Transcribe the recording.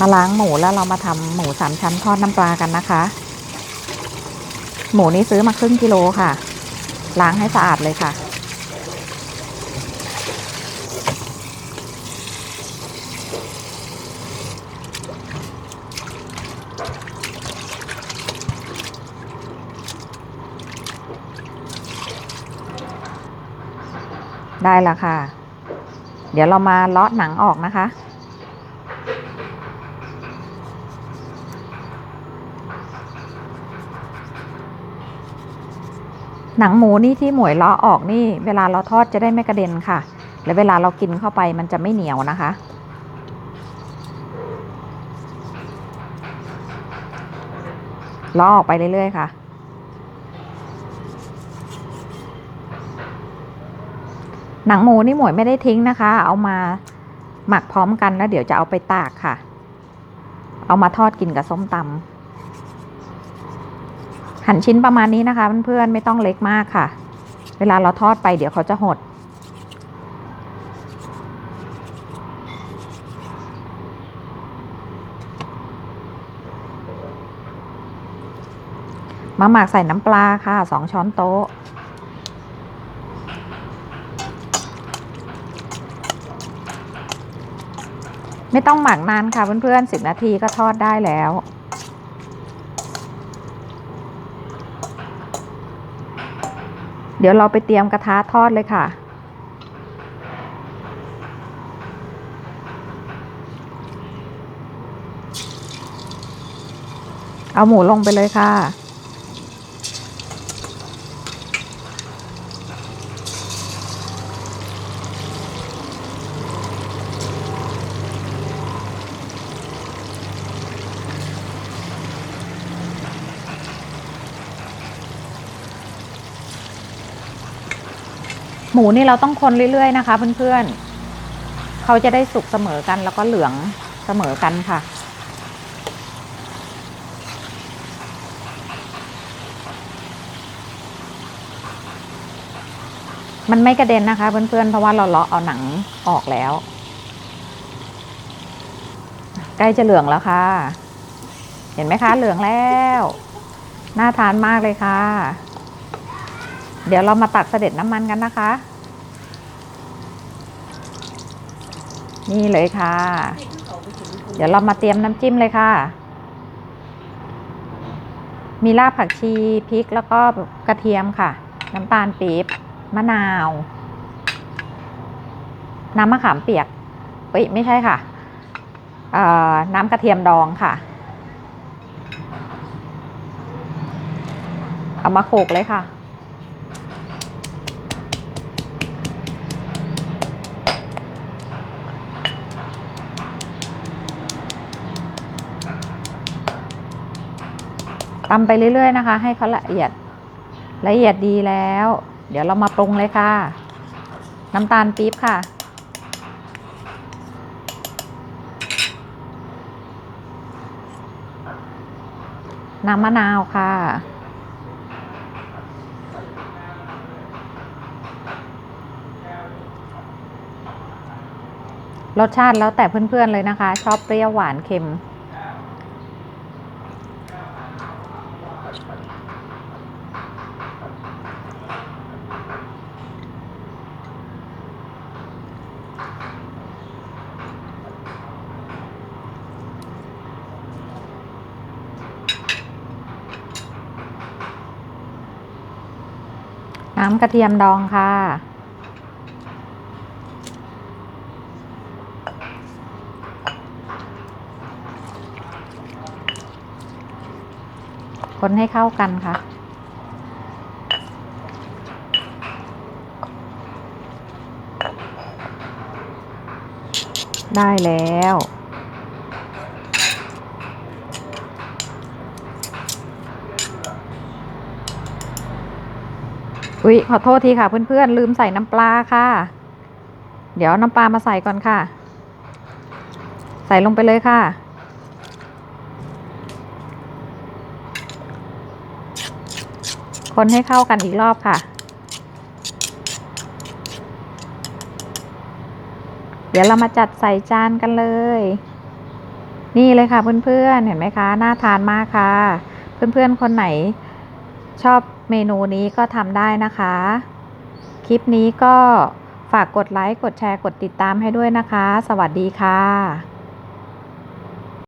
มาล้างหมูแล้วเรามาทำหมูสามชั้นทอดน้ำปลากันนะคะ หมูนี้ซื้อมาครึ่งกิโลค่ะ ล้างให้สะอาดเลยค่ะ ได้แล้วค่ะ เดี๋ยวเรามาเลาะหนังออกนะคะ หนังหมูนี่ที่หมวยลาะออกนี่เวลาเราทอดจะได้ไม่กระเด็นค่ะ และเวลาเรากินเข้าไปมันจะไม่เหนียวนะคะลาะออกไปเรื่อยๆค่ะ หนังหมูนี่หมวยไม่ได้ทิ้งนะคะ เอามาหมักพร้อมกันแล้วเดี๋ยวจะเอาไปตากค่ะ เอามาทอดกินกับส้มตำ หั่นชิ้นประมาณนี้นะคะเพื่อนๆไม่ต้องเล็กมากค่ะ เวลาเราทอดไปเดี๋ยวเขาจะหด มาหมักใส่น้ำปลาค่ะสองช้อนโต๊ะไม่ต้องหมักนานค่ะเพื่อนๆสิบนาทีก็ทอดได้แล้ว เดี๋ยวเราไปเตรียมกระทะทอดเลยค่ะ เอาหมูลงไปเลยค่ะ หมูนี่เราต้องคนเรื่อยๆนะคะ เพื่อนๆเขาจะได้สุกเสมอกันแล้วก็เหลืองเสมอกันค่ะ มันไม่กระเด็นนะคะ เพื่อนๆเพราะว่าเราเลาะเอาหนังออกแล้ว ใกล้จะเหลืองแล้วค่ะ เห็นไหมคะ เหลืองแล้ว น่าทานมากเลยค่ะ เดี๋ยวเรามาตักเสด็จน้ำมันกันนะคะ นี่เลยค่ะ เดี๋ยวเรามาเตรียมน้ำจิ้มเลยค่ะ มีรากผักชีพริกแล้วก็กระเทียมค่ะ น้ำตาลปี๊บมะนาว น้ำมะขามเปียกเอ้ยไม่ใช่ค่ะเอ่อน้ำกระเทียมดองค่ะ เอามาโขลกเลยค่ะ ตำไปเรื่อย ๆ นะคะ ให้เขาละเอียดละเอียดดีแล้ว เดี๋ยวเรามาปรุงเลยค่ะ น้ำตาลปี๊บค่ะ น้ำมะนาวค่ะ รสชาติแล้วแต่เพื่อนๆเลยนะคะ ชอบเปรี้ยวหวานเค็ม น้ำกระเทียมดองค่ะ คนให้เข้ากันค่ะ ได้แล้ว อุ๊ยขอโทษทีค่ะเพื่อนๆ ลืมใส่น้ำปลาค่ะ เดี๋ยวน้ำปลามาใส่ก่อนค่ะ ใส่ลงไปเลยค่ะ คนให้เข้ากันอีกรอบค่ะ เดี๋ยวเรามาจัดใส่จานกันเลย นี่เลยค่ะเพื่อนๆ เห็นไหมคะ น่าทานมากค่ะ เพื่อนๆ คนไหนชอบ เมนูนี้ก็ทำได้นะคะ คลิปนี้ก็ฝากกดไลค์ กดแชร์ กดติดตามให้ด้วยนะคะ สวัสดีค่ะ